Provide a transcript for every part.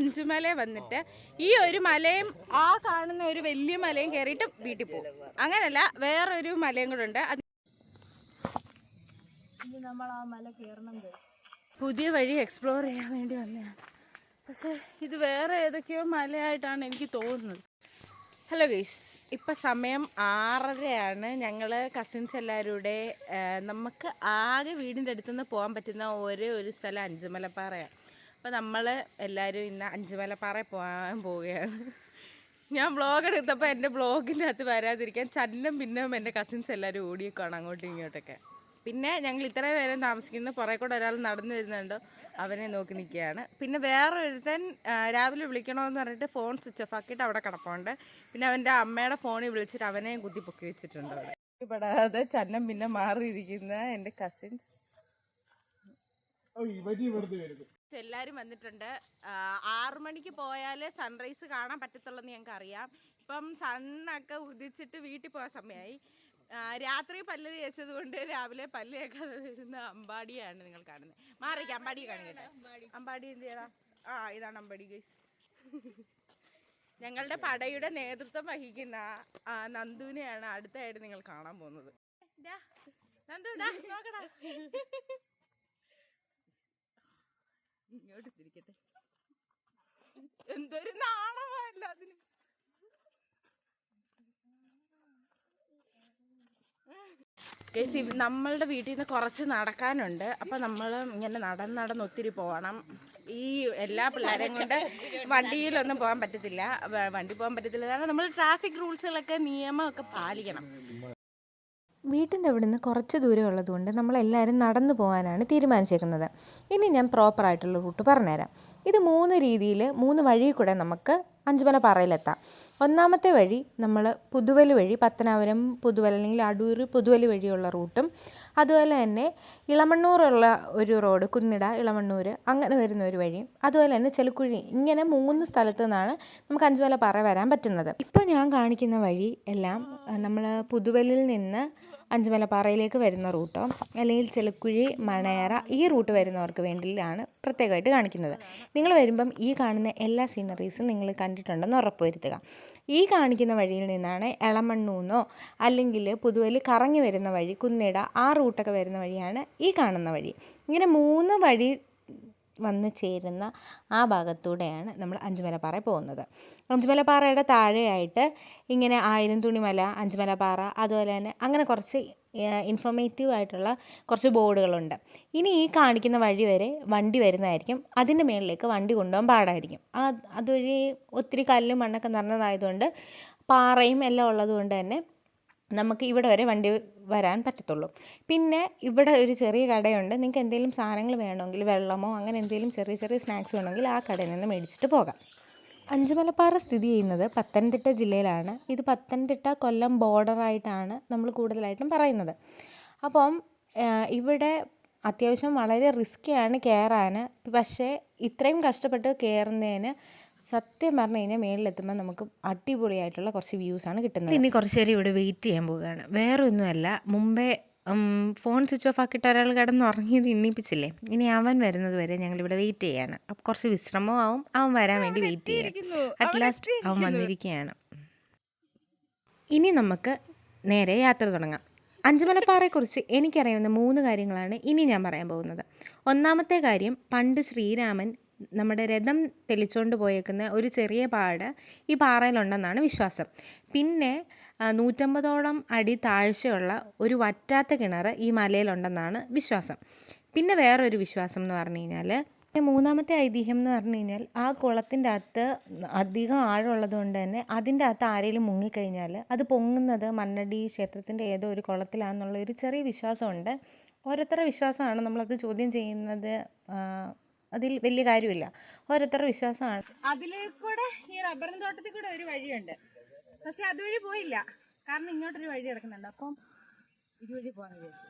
അഞ്ചുമല വന്നിട്ട് ഈ ഒരു മലയും ആ കാണുന്ന ഒരു വലിയ മലയും കയറിയിട്ട് വീട്ടിൽ പോകും. അങ്ങനല്ല വേറൊരു മലയും കൂടെ ഉണ്ട്. അത് നമ്മൾ ആ മല കയറണം പുതിയ വഴി എക്സ്പ്ലോർ ചെയ്യാൻ വേണ്ടി വന്നതാണ്. പക്ഷേ ഇത് വേറെ ഏതൊക്കെയോ മലയായിട്ടാണ് എനിക്ക് തോന്നുന്നത്. ഹലോ ഗൈസ് ഇപ്പം സമയം ആറരയാണ്. ഞങ്ങൾ കസിൻസ് എല്ലാവരും കൂടെ ആ, നമുക്ക് ആകെ വീടിന്റെ അടുത്തുനിന്ന് പോകാൻ പറ്റുന്ന ഒരേ ഒരു സ്ഥലം അഞ്ചുമലപ്പാറയാണ്. അപ്പോൾ നമ്മൾ എല്ലാവരും ഇന്ന് അഞ്ചുമലപ്പാറയിൽ പോകാൻ പോവുകയാണ്. ഞാൻ ബ്ലോഗ് എടുത്തപ്പോൾ എന്റെ ബ്ലോഗിന്റെ അകത്ത് വരാതിരിക്കാൻ ചന്നും പിന്നെ എന്റെ കസിൻസ് എല്ലാവരും ഓടിയേക്കാണ് അങ്ങോട്ടും ഇങ്ങോട്ടൊക്കെ. പിന്നെ ഞങ്ങൾ ഇത്രയും നേരം താമസിക്കുന്നത് പുറകെ കൂടെ ഒരാൾ നടന്നു വരുന്നുണ്ട്. അവനെ നോക്കി നിൽക്കുകയാണ്. പിന്നെ വേറെ ഒരുത്തൻ രാവിലെ വിളിക്കണമെന്ന് പറഞ്ഞിട്ട് ഫോൺ സ്വിച്ച് ഓഫ് ആക്കിയിട്ട് അവിടെ കിടപ്പുണ്ട്. പിന്നെ അവന്റെ അമ്മയുടെ ഫോണിൽ വിളിച്ചിട്ട് അവനെയും കുത്തി പൊക്കി വെച്ചിട്ടുണ്ട് അവിടെ. പെടാതെ ചന്നം പിന്നെ മാറിയിരിക്കുന്ന എന്റെ കസിൻസ് എല്ലാവരും വന്നിട്ടുണ്ട്. ആറ് മണിക്ക് പോയാൽ സൺറൈസ് കാണാൻ പറ്റത്തുള്ളൂ എന്ന് ഞങ്ങൾക്ക് അറിയാം. ഇപ്പം സണ്ണൊക്കെ ഉദിച്ചിട്ട് വീട്ടിൽ പോകാൻ സമയമായി രാത്രി പല്ല് തേച്ചത് കൊണ്ട് രാവിലെ പല്ല് തേക്കാതെ വരുന്ന അമ്പാടിയാണ് നിങ്ങൾ കാണുന്നത് മാറിക്ക് അമ്പാടി കാണിക്കട്ടെ അമ്പാടി. എന്ത് ചെയ്യടാ ആ ഇതാണ് അമ്പാടി ഗൈസ് ഞങ്ങളുടെ പടയുടെ നേതൃത്വം വഹിക്കുന്ന നന്ദുവിനെയാണ് അടുത്തായിട്ട് നിങ്ങൾ കാണാൻ പോകുന്നത്. നന്ദു നോക്കടാ. ഇങ്ങോട്ട് തിരിക്കട്ടെ. എന്തൊരു നാണമല്ല അതിന്. കേസ് നമ്മളുടെ വീട്ടിൽ നിന്ന് കുറച്ച് നടക്കാനുണ്ട്. അപ്പം നമ്മൾ ഇങ്ങനെ നടന്ന് നടന്ന് ഒത്തിരി പോകണം. ഈ എല്ലാ പിള്ളേരെയും കൊണ്ട് വണ്ടിയിലൊന്നും പോകാൻ പറ്റത്തില്ല. വണ്ടി പോകാൻ പറ്റത്തില്ല. കാരണം നമ്മൾ ട്രാഫിക് റൂൾസുകളൊക്കെ നിയമമൊക്കെ പാലിക്കണം. വീട്ടിന്റെ അവിടെ നിന്ന് കുറച്ച് ദൂരം ഉള്ളതുകൊണ്ട് നമ്മളെല്ലാവരും നടന്നു പോകാനാണ് തീരുമാനിച്ചേക്കുന്നത്. ഇനി ഞാൻ പ്രോപ്പറായിട്ടുള്ള റൂട്ട് പറഞ്ഞുതരാം. ഇത് മൂന്ന് രീതിയിൽ മൂന്ന് വഴി കൂടെ നമുക്ക് അഞ്ചുമല പാറയിലെത്താം. ഒന്നാമത്തെ വഴി നമ്മൾ പുതുവലി വഴി പത്തനാപുരം പുതുവല അല്ലെങ്കിൽ അടൂർ പുതുവലി വഴിയുള്ള റൂട്ടും അതുപോലെ തന്നെ ഇളമണ്ണൂറുള്ള ഒരു റോഡ് കുന്നിട ഇളമണ്ണൂർ അങ്ങനെ വരുന്ന ഒരു വഴിയും അതുപോലെ തന്നെ ചെലുക്കുഴി ഇങ്ങനെ മൂന്ന് സ്ഥലത്തു നിന്നാണ് നമുക്ക് അഞ്ചുമല പാറ വരാൻ പറ്റുന്നത്. ഇപ്പോൾ ഞാൻ കാണിക്കുന്ന വഴി എല്ലാം നമ്മൾ പുതുവലിൽ നിന്ന് അഞ്ചുമലപ്പാറയിലേക്ക് വരുന്ന റൂട്ടോ അല്ലെങ്കിൽ ചെലുക്കുഴി മണയറ ഈ റൂട്ട് വരുന്നവർക്ക് വേണ്ടിയാണ് പ്രത്യേകമായിട്ട് കാണിക്കുന്നത്. നിങ്ങൾ വരുമ്പം ഈ കാണുന്ന എല്ലാ സീനറീസും നിങ്ങൾ കണ്ടിട്ടുണ്ടെന്ന് ഉറപ്പുവരുത്തുക. ഈ കാണിക്കുന്ന വഴിയിൽ നിന്നാണ് എളമണ്ണൂന്നോ അല്ലെങ്കിൽ പുതുവലി കറങ്ങി വരുന്ന വഴി കുന്നിട ആ റൂട്ടൊക്കെ വരുന്ന വഴിയാണ് ഈ കാണുന്ന വഴി. ഇങ്ങനെ മൂന്ന് വഴി വന്ന് ചേരുന്ന ആ ഭാഗത്തൂടെയാണ് നമ്മൾ അഞ്ചുമലപ്പാറ പോകുന്നത്. അഞ്ചുമലപ്പാറയുടെ താഴെയായിട്ട് ഇങ്ങനെ ആയിരം തുണിമല അഞ്ചുമലപ്പാറ അതുപോലെ തന്നെ അങ്ങനെ കുറച്ച് ഇൻഫോർമേറ്റീവ് ആയിട്ടുള്ള കുറച്ച് ബോർഡുകളുണ്ട്. ഇനി ഈ കാണിക്കുന്ന വഴി വരെ വണ്ടി വരുന്നതായിരിക്കും. അതിന്റെ മുകളിലേക്ക് വണ്ടി കൊണ്ടുപോകാൻ പാടായിരിക്കും. ആ അതുവഴി ഒത്തിരി കല്ലും മണ്ണൊക്കെ നിറഞ്ഞതായതുകൊണ്ട് പാറയും എല്ലാം ഉള്ളതുകൊണ്ട് തന്നെ നമുക്ക് ഇവിടെ വരെ വണ്ടി വരാൻ പറ്റത്തുള്ളൂ. പിന്നെ ഇവിടെ ഒരു ചെറിയ കടയുണ്ട്. നിങ്ങൾക്ക് എന്തെങ്കിലും സാധനങ്ങൾ വേണമെങ്കിൽ വെള്ളമോ അങ്ങനെ എന്തെങ്കിലും ചെറിയ ചെറിയ സ്നാക്സ് വേണമെങ്കിൽ ആ കടയിൽ നിന്ന് മേടിച്ചിട്ട് പോകാം. അഞ്ചുമലപ്പാറ സ്ഥിതി ചെയ്യുന്നത് പത്തനംതിട്ട ജില്ലയിലാണ്. ഇത് പത്തനംതിട്ട കൊല്ലം ബോർഡറായിട്ടാണ് നമ്മൾ കൂടുതലായിട്ടും പറയുന്നത്. അപ്പം ഇവിടെ അത്യാവശ്യം വളരെ റിസ്ക്കിയാണ് കയറാൻ പക്ഷേ ഇത്രയും കഷ്ടപ്പെട്ട് കയറുന്നതിന് സത്യം പറഞ്ഞു കഴിഞ്ഞാൽ മേളിലെത്തുമ്പോൾ നമുക്ക് അടിപൊളിയായിട്ടുള്ള കുറച്ച് വ്യൂസാണ് കിട്ടുന്നത്. ഇനി കുറച്ച് നേരം ഇവിടെ വെയിറ്റ് ചെയ്യാൻ പോവുകയാണ്. വേറൊന്നുമല്ല മുമ്പേ ഫോൺ സ്വിച്ച് ഓഫ് ആക്കിയിട്ട് ഒരാൾ കിടന്ന് ഉറങ്ങിയത് എണ്ണിപ്പിച്ചില്ലേ? ഇനി അവൻ വരുന്നത് വരെ ഞങ്ങൾ ഇവിടെ വെയിറ്റ് ചെയ്യാണ്. അപ്പം കുറച്ച് വിശ്രമവും ആവും. അവൻ വരാൻ വേണ്ടി വെയിറ്റ് ചെയ്യാം അറ്റ് ലാസ്റ്റ് അവൻ വന്നിരിക്കുകയാണ്. ഇനി നമുക്ക് നേരെ യാത്ര തുടങ്ങാം. അഞ്ചുമലപ്പാറയെക്കുറിച്ച് എനിക്കറിയാവുന്ന മൂന്ന് കാര്യങ്ങളാണ് ഇനി ഞാൻ പറയാൻ പോകുന്നത്. ഒന്നാമത്തെ കാര്യം പണ്ട് ശ്രീരാമൻ നമ്മുടെ രഥം തെളിച്ചുകൊണ്ട് പോയേക്കുന്ന ഒരു ചെറിയ പാട് ഈ പാറയിലുണ്ടെന്നാണ് വിശ്വാസം. പിന്നെ നൂറ്റമ്പതോളം അടി താഴ്ചയുള്ള ഒരു വറ്റാത്ത കിണർ ഈ മലയിലുണ്ടെന്നാണ് വിശ്വാസം. പിന്നെ വേറൊരു വിശ്വാസം എന്ന് പറഞ്ഞു കഴിഞ്ഞാൽ മൂന്നാമത്തെ ഐതിഹ്യം എന്ന് പറഞ്ഞു കഴിഞ്ഞാൽ ആ കുളത്തിന്റെ അകത്ത് അധികം ആഴമുള്ളത് കൊണ്ട് തന്നെ അതിന്റെ അകത്ത് ആരെങ്കിലും മുങ്ങിക്കഴിഞ്ഞാൽ അത് പൊങ്ങുന്നത് മണ്ണടി ക്ഷേത്രത്തിന്റെ ഏതോ ഒരു കുളത്തിലാണെന്നുള്ള ഒരു ചെറിയ വിശ്വാസമുണ്ട്. ഓരോരുത്തരുടെ വിശ്വാസമാണ് നമ്മളത് ചോദ്യം ചെയ്യുന്നത്. അതിൽ വലിയ കാര്യമില്ല. ഓരോരുത്തരുടെ വിശ്വാസമാണ്. അതിലേക്കൂടെ കൂടെ ഈ റബ്ബറിൻ തോട്ടത്തിൽ കൂടെ ഒരു വഴിയുണ്ട്. പക്ഷെ അതുവഴി പോയില്ല. കാരണം ഇങ്ങോട്ടൊരു വഴി കിടക്കുന്നുണ്ട് അപ്പം ഇതുവഴി പോകാൻ വിചാരിച്ചു.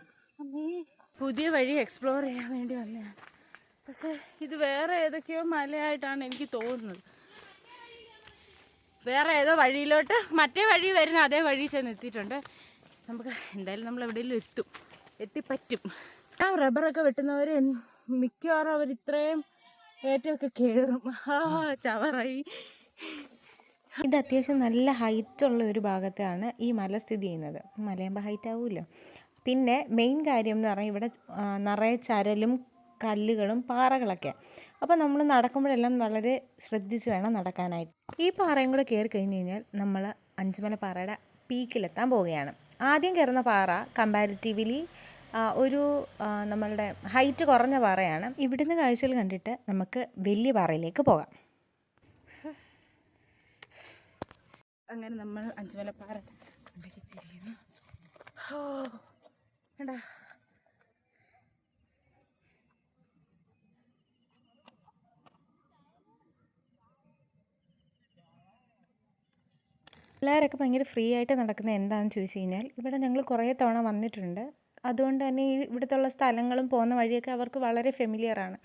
പുതിയ വഴി എക്സ്പ്ലോർ ചെയ്യാൻ വേണ്ടി വന്നതാണ് പക്ഷെ ഇത് വേറെ ഏതൊക്കെയോ മലയായിട്ടാണ് എനിക്ക് തോന്നുന്നത്. വേറെ ഏതോ വഴിയിലോട്ട് മറ്റേ വഴി വരുന്ന അതേ വഴി ചെന്ന് എത്തിയിട്ടുണ്ട്. നമുക്ക് എന്തായാലും നമ്മൾ എവിടെയെങ്കിലും എത്തും. എത്തിപ്പറ്റും. ആ റബ്ബറൊക്കെ വെട്ടുന്നവർ മിക്കവാറും അവർ ഇത്രയും ഏറ്റമൊക്കെ കയറും ആ ചവറായി. ഇത് അത്യാവശ്യം നല്ല ഹൈറ്റുള്ള ഒരു ഭാഗത്താണ് ഈ മല സ്ഥിതി ചെയ്യുന്നത്. മലയാകുമ്പോൾ ഹൈറ്റ് ആവുമല്ലോ പിന്നെ മെയിൻ കാര്യം എന്ന് പറഞ്ഞാൽ ഇവിടെ നിറയെ ചരലും കല്ലുകളും പാറകളൊക്കെ. അപ്പോൾ നമ്മൾ നടക്കുമ്പോഴെല്ലാം വളരെ ശ്രദ്ധിച്ച് വേണം നടക്കാനായിട്ട്. ഈ പാറയും കൂടെ കയറി കഴിഞ്ഞ് കഴിഞ്ഞാൽ നമ്മൾ അഞ്ചുമല പാറയുടെ പീക്കിലെത്താൻ പോവുകയാണ്. ആദ്യം കയറുന്ന പാറ കമ്പാരിറ്റീവ്ലി ഒരു നമ്മളുടെ ഹൈറ്റ് കുറഞ്ഞ പാറയാണ്. ഇവിടുന്ന് കാഴ്ചകൾ കണ്ടിട്ട് നമുക്ക് വലിയ പാറയിലേക്ക് പോകാം. അങ്ങനെ നമ്മൾ അഞ്ചുമലപ്പാറ കണ്ടെത്തിയിരിക്കുന്നു ഓ കണ്ടാ പിള്ളേരൊക്കെ ഭയങ്കര ഫ്രീ ആയിട്ട് നടക്കുന്നത് എന്താണെന്ന് ചോദിച്ചു കഴിഞ്ഞാൽ ഇവിടെ ഞങ്ങൾ കുറേ തവണ വന്നിട്ടുണ്ട്. അതുകൊണ്ട് തന്നെ ഈ ഇവിടുത്തെ സ്ഥലങ്ങളും പോകുന്ന വഴിയൊക്കെ അവർക്ക് വളരെ ഫെമിലിയറാണ്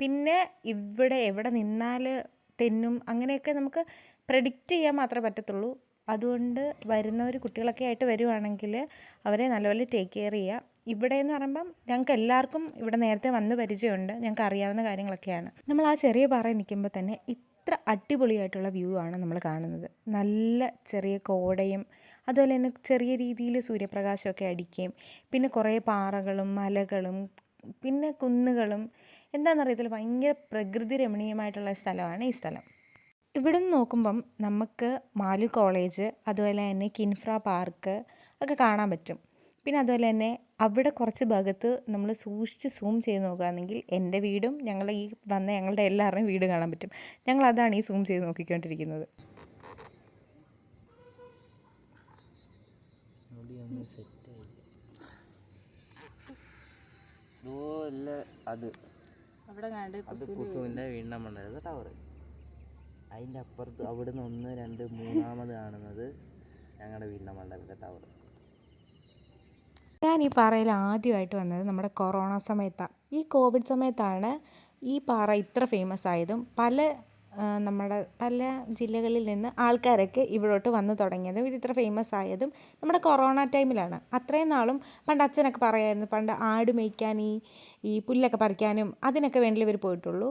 പിന്നെ ഇവിടെ എവിടെ നിന്നാൽ തെന്നും അങ്ങനെയൊക്കെ നമുക്ക് പ്രഡിക്റ്റ് ചെയ്യാൻ മാത്രമേ പറ്റത്തുള്ളൂ. അതുകൊണ്ട് വരുന്നവർ കുട്ടികളൊക്കെ ആയിട്ട് വരുവാണെങ്കിൽ അവരെ നല്ലപോലെ ടേക്ക് കെയർ ചെയ്യുക ഇവിടെ എന്ന് പറയുമ്പം ഞങ്ങൾക്ക് എല്ലാവർക്കും ഇവിടെ നേരത്തെ വന്ന് പരിചയമുണ്ട്. ഞങ്ങൾക്ക് അറിയാവുന്ന കാര്യങ്ങളൊക്കെയാണ്. നമ്മൾ ആ ചെറിയ പാറയിൽ നിൽക്കുമ്പോൾ തന്നെ ഇത്ര അടിപൊളിയായിട്ടുള്ള വ്യൂ ആണ് നമ്മൾ കാണുന്നത്. നല്ല ചെറിയ കോടയും അതുപോലെ തന്നെ ചെറിയ രീതിയിൽ സൂര്യപ്രകാശമൊക്കെ അടിക്കുകയും പിന്നെ കുറേ പാറകളും മലകളും പിന്നെ കുന്നുകളും. എന്താണെന്നറിയത്തില്ല ഭയങ്കര പ്രകൃതി രമണീയമായിട്ടുള്ള സ്ഥലമാണ് ഈ സ്ഥലം. ഇവിടെ നിന്ന് നോക്കുമ്പം നമുക്ക് മാലു കോളേജ് അതുപോലെ തന്നെ കിൻഫ്ര പാർക്ക് ഒക്കെ കാണാൻ പറ്റും. പിന്നെ അതുപോലെ തന്നെ അവിടെ കുറച്ച് ഭാഗത്ത് നമ്മൾ സൂക്ഷിച്ച് സൂം ചെയ്ത് നോക്കുകയാണെങ്കിൽ എന്റെ വീടും ഞങ്ങൾ ഈ വന്ന ഞങ്ങളുടെ എല്ലാവരുടെയും വീട് കാണാൻ പറ്റും. ഞങ്ങൾ അതാണ് ഈ സൂം ചെയ്ത് നോക്കിക്കൊണ്ടിരിക്കുന്നത്. അത് അവിടെ കണ്ടു കുസുവിന്റെ കുസുവിന്റെ വീടിന്റെ മണ്ടത് ടവർ അതിന്റെ അപ്പുറത്ത് അവിടുന്ന് ഒന്ന് രണ്ട് മൂന്നാമത് കാണുന്നത് ഞങ്ങളുടെ വീടിന്റെ മണ്ഡലത്തെ ടവർ ഞാൻ ഈ പാറയിൽ ആദ്യമായിട്ട് വന്നത് നമ്മുടെ കൊറോണ സമയത്താണ് ഈ കോവിഡ് സമയത്താണ് ഈ പാറ ഇത്ര ഫേമസ് ആയതും പല നമ്മുടെ പല ജില്ലകളിൽ നിന്ന് ആൾക്കാരൊക്കെ ഇവിടോട്ട് വന്ന് തുടങ്ങിയതും ഇത് ഇത്ര ഫേമസ് ആയതും നമ്മുടെ കൊറോണ ടൈമിലാണ് അത്രയും നാളും പണ്ട് അച്ഛനൊക്കെ പറയായിരുന്നു പണ്ട് ആട് മേയ്ക്കാൻ ഈ ഈ പുല്ലൊക്കെ പറിക്കാനും അതിനൊക്കെ വേണ്ടി ഇവർ പോയിട്ടുള്ളൂ.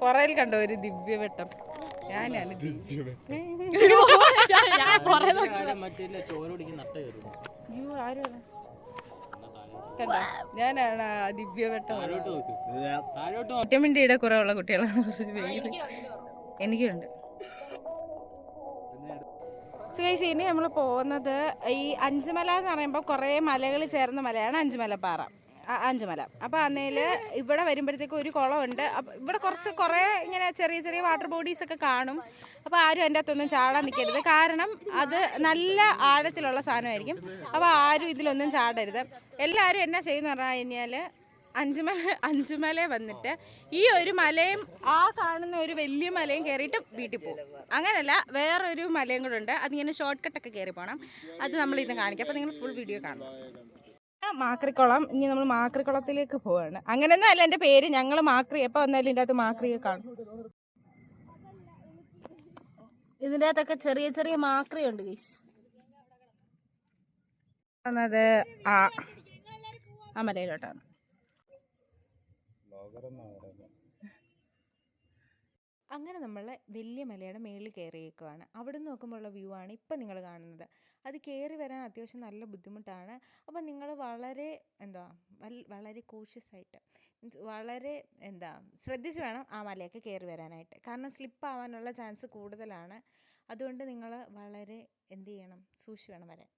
പുറയിൽ കണ്ടോ ഒരു ദിവ്യവട്ടം. ഞാനാണ് ഞാനാണ് ആ ദിവ്യവട്ടം വിറ്റമിൻ ഡിയുടെ കുറവുള്ള കുട്ടികളാണ് കുറച്ച് പേര്. എനിക്കുണ്ട്. Guys, ഇനി നമ്മൾ പോകുന്നത് ഈ അഞ്ചുമല എന്ന് പറയുമ്പോൾ കുറേ മലകൾ ചേർന്ന മലയാണ് അഞ്ചുമല പാറ അഞ്ചുമല. അപ്പോൾ അന്നേൽ ഇവിടെ വരുമ്പോഴത്തേക്കും ഒരു കുളമുണ്ട്. അപ്പോൾ ഇവിടെ കുറച്ച് കുറേ ഇങ്ങനെ ചെറിയ ചെറിയ വാട്ടർ ബോഡീസ് ഒക്കെ കാണും. അപ്പോൾ ആരും അതിന്റെ അകത്തൊന്നും ചാടാൻ നിൽക്കരുത്. കാരണം അത് നല്ല ആഴത്തിലുള്ള സാധനമായിരിക്കും. അപ്പോൾ ആരും ഇതിലൊന്നും ചാടരുത്. എല്ലാവരും എന്നാ ചെയ്യുന്ന പറഞ്ഞു കഴിഞ്ഞാൽ അഞ്ചുമല അഞ്ചുമല വന്നിട്ട് ഈ ഒരു മലയും ആ കാണുന്ന ഒരു വലിയ മലയും കയറിയിട്ട് വീട്ടിൽ പോകും. അങ്ങനല്ല വേറൊരു മലയും കൂടെ ഉണ്ട്. അതിങ്ങനെ ഷോർട്ട് കട്ടൊക്കെ കയറി പോകണം അത് നമ്മൾ ഇന്ന് കാണിക്കാം. അപ്പോൾ നിങ്ങൾ ഫുൾ വീഡിയോ കാണണം മാക്രിക്കുളം. ഇനി നമ്മൾ മാക്രിക്കുളത്തിലേക്ക് പോവാണ്. അങ്ങനെയൊന്നും അല്ല എന്റെ പേര്. ഞങ്ങൾ മാക്രി എപ്പോൾ വന്നാലും ഇതിന്റെ അകത്ത് മാക്രിയെ കാണും. ഇതിന്റെ അകത്തൊക്കെ ചെറിയ ചെറിയ മാക്രി ഉണ്ട് ഗീസ് ആ ആ അങ്ങനെ നമ്മൾ വലിയ മലയുടെ മേളിൽ കയറിയേക്കുവാണ്. അവിടെ നിന്ന് നോക്കുമ്പോഴുള്ള വ്യൂ ആണ് ഇപ്പം നിങ്ങൾ കാണുന്നത്. അത് കയറി വരാൻ അത്യാവശ്യം നല്ല ബുദ്ധിമുട്ടാണ്. അപ്പം നിങ്ങൾ വളരെ എന്താ വളരെ കോഷ്യസ് ആയിട്ട് മീൻസ് വളരെ എന്താ ശ്രദ്ധിച്ച് വേണം ആ മലയൊക്കെ കയറി വരാനായിട്ട്. കാരണം സ്ലിപ്പ് ആവാനുള്ള ചാൻസ് കൂടുതലാണ്. അതുകൊണ്ട് നിങ്ങൾ വളരെ എന്ത് ചെയ്യണം സൂക്ഷിച്ച് വേണം വരാൻ.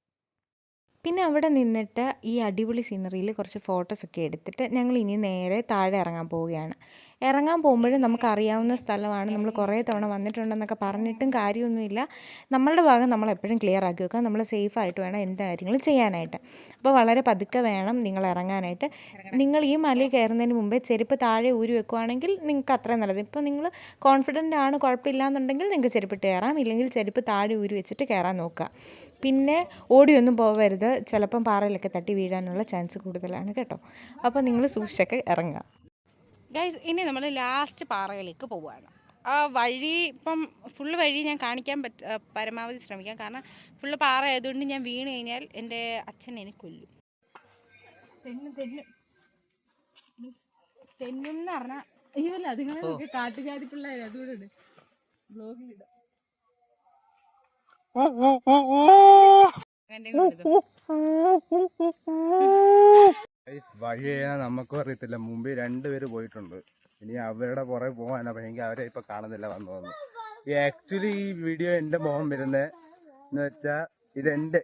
പിന്നെ അവിടെ നിന്നിട്ട് ഈ അടിപൊളി സീനറിയിൽ കുറച്ച് ഫോട്ടോസൊക്കെ എടുത്തിട്ട് ഞങ്ങൾ ഇനി നേരെ താഴെ ഇറങ്ങാൻ പോവുകയാണ്. ഇറങ്ങാൻ പോകുമ്പോഴും നമുക്കറിയാവുന്ന സ്ഥലമാണ്. നമ്മൾ കുറേ തവണ വന്നിട്ടുണ്ടെന്നൊക്കെ പറഞ്ഞിട്ടും കാര്യമൊന്നുമില്ല. നമ്മളുടെ ഭാഗം നമ്മൾ എപ്പോഴും ക്ലിയർ ആക്കി വെക്കുക. നമ്മൾ സേഫ് ആയിട്ട് വേണം എന്ത് കാര്യങ്ങളും ചെയ്യാനായിട്ട്. അപ്പോൾ വളരെ പതുക്കെ വേണം നിങ്ങൾ ഇറങ്ങാനായിട്ട്. നിങ്ങൾ ഈ മലയിൽ കയറുന്നതിന് മുമ്പേ ചെരുപ്പ് താഴെ ഊരി വെക്കുവാണെങ്കിൽ നിങ്ങൾക്ക് അത്രയും നല്ലത്. ഇപ്പോൾ നിങ്ങൾ കോൺഫിഡന്റ് ആണ് കുഴപ്പമില്ല എന്നുണ്ടെങ്കിൽ നിങ്ങൾക്ക് ചെരുപ്പിട്ട് കയറാം. ഇല്ലെങ്കിൽ ചെരുപ്പ് താഴെ ഊരി വെച്ചിട്ട് കയറാൻ നോക്കുക. പിന്നെ ഓടിയൊന്നും പോകരുത് ചിലപ്പം പാറയിലൊക്കെ തട്ടി വീഴാനുള്ള ചാൻസ് കൂടുതലാണ് കേട്ടോ. അപ്പോൾ നിങ്ങൾ സൂക്ഷിച്ചൊക്കെ ഇറങ്ങുക. ഗൈസ് ഇനി നമ്മൾ ലാസ്റ്റ് പാറയിലേക്ക് പോവുകയാണ്. ആ വഴി ഇപ്പം ഫുള്ള് വഴി ഞാൻ കാണിക്കാൻ പറ്റ പരമാവധി ശ്രമിക്കാം. കാരണം ഫുള്ള് പാറ ആയതുകൊണ്ട് ഞാൻ വീണ് കഴിഞ്ഞാൽ എന്റെ അച്ഛൻ എന്നെ കൊല്ലും. തെന്നും തെന്നും മീൻസ് തെന്നെന്ന് പറഞ്ഞാൽ അയ്യോല്ല അതുങ്ങളെ കാട്ടുജാതി പിള്ളേർ അതുകൂടെ ബ്ലോഗിലിടാം എന്റെ കൂടെ ഇടും. വഴി ചെയ്യാൻ നമുക്കും അറിയത്തില്ല. മുമ്പേ രണ്ടുപേര് പോയിട്ടുണ്ട്. ഇനി അവരുടെ പുറകെ പോകാനാ ഭയങ്കര അവരെ ഇപ്പൊ കാണുന്നില്ല വന്നു വന്നു. ആക്ച്വലി ഈ വീഡിയോ എന്റെ മുഖം വരുന്നത് എന്ന് വെച്ചാ ഇത് എന്റെ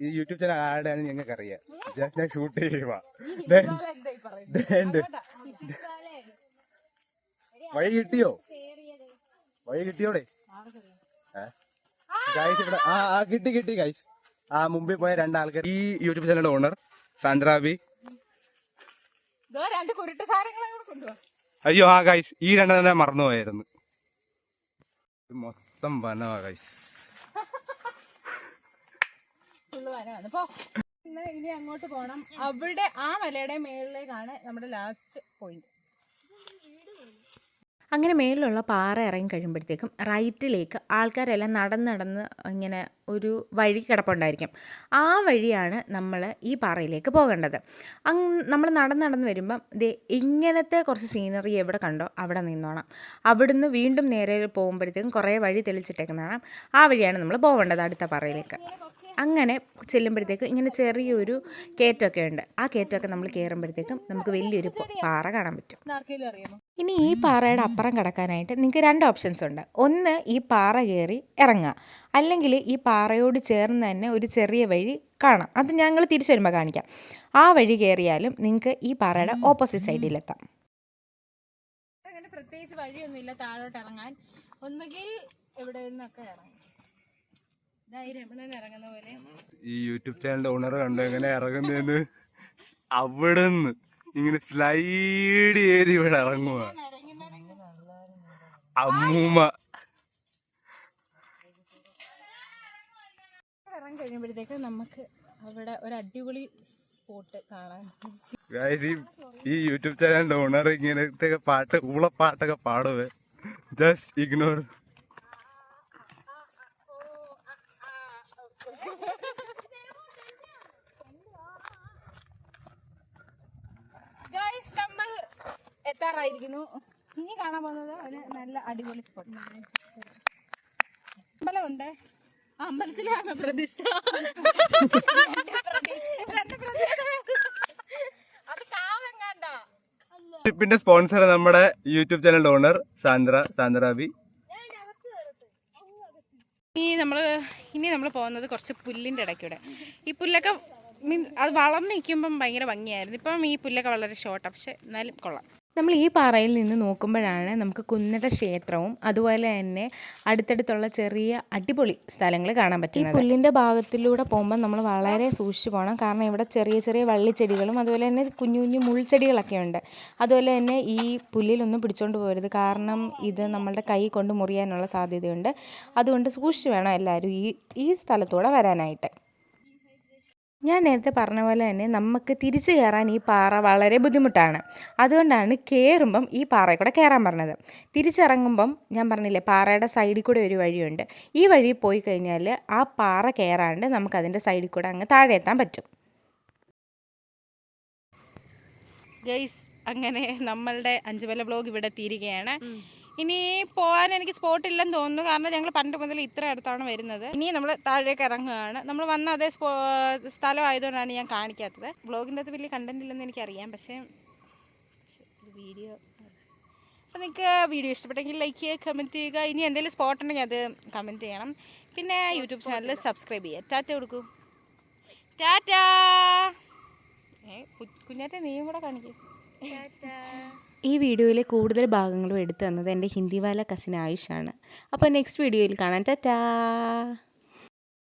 ഈ യൂട്യൂബ് ചാനൽ ആരുടെയാണെന്ന് ഞങ്ങൾക്ക് അറിയാം. ജസ്റ്റ് ഞാൻ ഷൂട്ട് ചെയ്യുക വഴി കിട്ടിയോ? വഴി കിട്ടിയോടെ? ഗൈസ് ഇവിടെ ആ കിട്ടി കിട്ടി ഗൈസ് ആ മുമ്പിൽ പോയ രണ്ടാൾക്കാർ ഈ യൂട്യൂബ് ചാനലിന്റെ ഓണർ സാന്ദ്രാബി രണ്ട് കുരുട്ട് സാധനങ്ങളെ കൂടെ കൊണ്ടുപോകാം അയ്യോ ആ ഗൈസ് ഈ രണ്ടെണ്ണം മറന്നുപോയായിരുന്നു. ഇത് മൊത്തം വനവാ ഗൈസ് ഇനി അങ്ങോട്ട് പോകണം അവിടെ ആ മലയുടെ മേളിലേക്കാണ് നമ്മുടെ ലാസ്റ്റ് പോയിന്റ് അങ്ങനെ മേളിലുള്ള പാറ ഇറങ്ങി കഴിയുമ്പോഴത്തേക്കും റൈറ്റിലേക്ക് ആൾക്കാരെല്ലാം നടന്ന് നടന്ന് ഇങ്ങനെ ഒരു വഴി കിടപ്പുണ്ടായിരിക്കും. ആ വഴിയാണ് നമ്മൾ ഈ പാറയിലേക്ക് പോകേണ്ടത്. അങ് നമ്മൾ നടന്ന് നടന്ന് വരുമ്പം ദേ ഇങ്ങനത്തെ കുറച്ച് സീനറി എവിടെ കണ്ടോ അവിടെ നിന്നോണം. അവിടുന്ന് വീണ്ടും നേരെ പോകുമ്പോഴത്തേക്കും കുറേ വഴി തെളിച്ചിട്ടേക്കുന്നതാണ്. ആ വഴിയാണ് നമ്മൾ പോകേണ്ടത് അടുത്ത പാറയിലേക്ക്. അങ്ങനെ ചെല്ലുമ്പോഴത്തേക്കും ഇങ്ങനെ ചെറിയൊരു കയറ്റമൊക്കെ ഉണ്ട്. ആ കയറ്റമൊക്കെ നമ്മൾ കയറുമ്പോഴത്തേക്കും നമുക്ക് വലിയൊരു പാറ കാണാൻ പറ്റും. ഇനി ഈ പാറയുടെ അപ്പുറം കിടക്കാനായിട്ട് നിങ്ങൾക്ക് രണ്ട് ഓപ്ഷൻസ് ഉണ്ട്. ഒന്ന് ഈ പാറ കയറി ഇറങ്ങുക. അല്ലെങ്കിൽ ഈ പാറയോട് ചേർന്ന് തന്നെ ഒരു ചെറിയ വഴി കാണാം. അത് ഞങ്ങൾ തിരിച്ചു വരുമ്പോൾ കാണിക്കാം. ആ വഴി കയറിയാലും നിങ്ങൾക്ക് ഈ പാറയുടെ ഓപ്പോസിറ്റ് സൈഡിലെത്താം പ്രത്യേകിച്ച് വഴിയൊന്നുമില്ല. താഴോട്ട് ഇറങ്ങാൻ. ഒന്നുകിൽ എവിടെ നിന്നൊക്കെ ഇറങ്ങാം. ഈ യൂട്യൂബ് ചാനലിന്റെ ഓണർ കണ്ടോ എങ്ങനെ ഇറങ്ങുന്നതെന്ന് അവിടെ നിന്ന് ഇങ്ങനെ സ്ലൈഡ് ചെയ്ത് ഇവിടെ ഇറങ്ങുക അമ്മൂമ്മ. ഇറങ്ങി കഴിയുമ്പോഴത്തേക്ക് നമുക്ക് അവിടെ ഒരു അടിപൊളി സ്പോട്ട് കാണാൻ. ഈ യൂട്യൂബ് ചാനലിന്റെ ഓണർ ഇങ്ങനത്തെ പാട്ട് ഉള്ള പാട്ടൊക്കെ പാടുവേ. ജസ്റ്റ് ഇഗ്നോർ ഗൈസ് നമ്മൾ എത്താറായിരിക്കുന്നു ഇനി കാണാൻ പോകുന്നത് ഒരു നല്ല അടിപൊളി സ്പോട്ട് അമ്പലമുണ്ട്. ആ അമ്പലത്തിലാണ് പ്രതിഷ്ഠ. ട്രിപ്പിന്റെ സ്പോൺസർ നമ്മുടെ യൂട്യൂബ് ചാനൽ ഓണർ സാന്ദ്ര സാന്ദ്രാബി ഇനി നമ്മൾ ഇനി നമ്മൾ പോകുന്നത് കുറച്ച് പുല്ലിന്റെ ഇടയ്ക്കൂടെ. ഈ പുല്ലൊക്കെ മീൻ അത് വളർന്നു നിൽക്കുമ്പം ഭയങ്കര ഭംഗിയായിരുന്നു. ഇപ്പം ഈ പുല്ലൊക്കെ വളരെ ഷോർട്ടാണ് പക്ഷെ എന്നാലും കൊള്ളാം. നമ്മൾ ഈ പാറയിൽ നിന്ന് നോക്കുമ്പോഴാണ് നമുക്ക് കുന്നത ക്ഷേത്രവും അതുപോലെ തന്നെ അടുത്തടുത്തുള്ള ചെറിയ അടിപൊളി സ്ഥലങ്ങൾ കാണാൻ പറ്റും ഈ പുല്ലിന്റെ ഭാഗത്തിലൂടെ പോകുമ്പോൾ നമ്മൾ വളരെ സൂക്ഷിച്ചു പോകണം. കാരണം ഇവിടെ ചെറിയ ചെറിയ വള്ളിച്ചെടികളും അതുപോലെ തന്നെ കുഞ്ഞു കുഞ്ഞു മുൾച്ചെടികളൊക്കെ ഉണ്ട്. അതുപോലെ തന്നെ ഈ പുല്ലിലൊന്നും പിടിച്ചോണ്ട് പോകരുത്. കാരണം ഇത് നമ്മളുടെ കൈ കൊണ്ട് മുറിയാനുള്ള സാധ്യതയുണ്ട്. അതുകൊണ്ട് സൂക്ഷിച്ച് വേണം എല്ലാവരും ഈ ഈ സ്ഥലത്തൂടെ വരാനായിട്ട്. ഞാൻ നേരത്തെ പറഞ്ഞ പോലെ തന്നെ നമുക്ക് തിരിച്ചു കയറാൻ ഈ പാറ വളരെ ബുദ്ധിമുട്ടാണ്. അതുകൊണ്ടാണ് കയറുമ്പം ഈ പാറയിൽ കൂടെ കയറാൻ പറഞ്ഞത്. തിരിച്ചിറങ്ങുമ്പം ഞാൻ പറഞ്ഞില്ലേ പാറയുടെ സൈഡിൽ കൂടെ ഒരു വഴിയുണ്ട്. ഈ വഴി പോയി കഴിഞ്ഞാൽ ആ പാറ കയറാണ്ട് നമുക്ക് അതിന്റെ സൈഡിൽ കൂടെ അങ്ങ് താഴെ എത്താൻ പറ്റും. ഗൈസ് അങ്ങനെ നമ്മളുടെ അഞ്ചുമല ബ്ലോഗ് ഇവിടെ തീരുകയാണ് ഇനി പോകാൻ എനിക്ക് സ്പോട്ട് ഇല്ലെന്ന് തോന്നുന്നു. കാരണം ഞങ്ങൾ പണ്ട് മുതൽ ഇത്ര അടുത്താണ് വരുന്നത്. ഇനി നമ്മൾ താഴേക്ക് ഇറങ്ങുകയാണ്. നമ്മൾ വന്ന അതേ സ്ഥലം ആയതുകൊണ്ടാണ് ഞാൻ കാണിക്കാത്തത്. ബ്ലോഗിന്റെ അകത്ത് വലിയ കണ്ടന്റ് ഇല്ലെന്ന് എനിക്കറിയാം. പക്ഷേ വീഡിയോ അപ്പോൾ നിങ്ങൾക്ക് വീഡിയോ ഇഷ്ടപ്പെട്ടെങ്കിൽ ലൈക്ക് ചെയ്യുക കമന്റ് ചെയ്യുക. ഇനി എന്തെങ്കിലും സ്പോട്ട് ഉണ്ടെങ്കിൽ അത് കമന്റ് ചെയ്യണം. പിന്നെ യൂട്യൂബ് ചാനൽ സബ്സ്ക്രൈബ് ചെയ്യുക. ടാറ്റ കൊടുക്കൂ. ടാറ്റാ! ഏ കുഞ്ഞാറ്റ നീയും കൂടെ കാണിക്കും. ഈ വീഡിയോയിലെ കൂടുതൽ ഭാഗങ്ങളും എടുത്തു തന്നത് എന്റെ ഹിന്ദിവാല കസിൻ ആയുഷാണ്. അപ്പോൾ നെക്സ്റ്റ് വീഡിയോയിൽ കാണാം. ടാറ്റാ!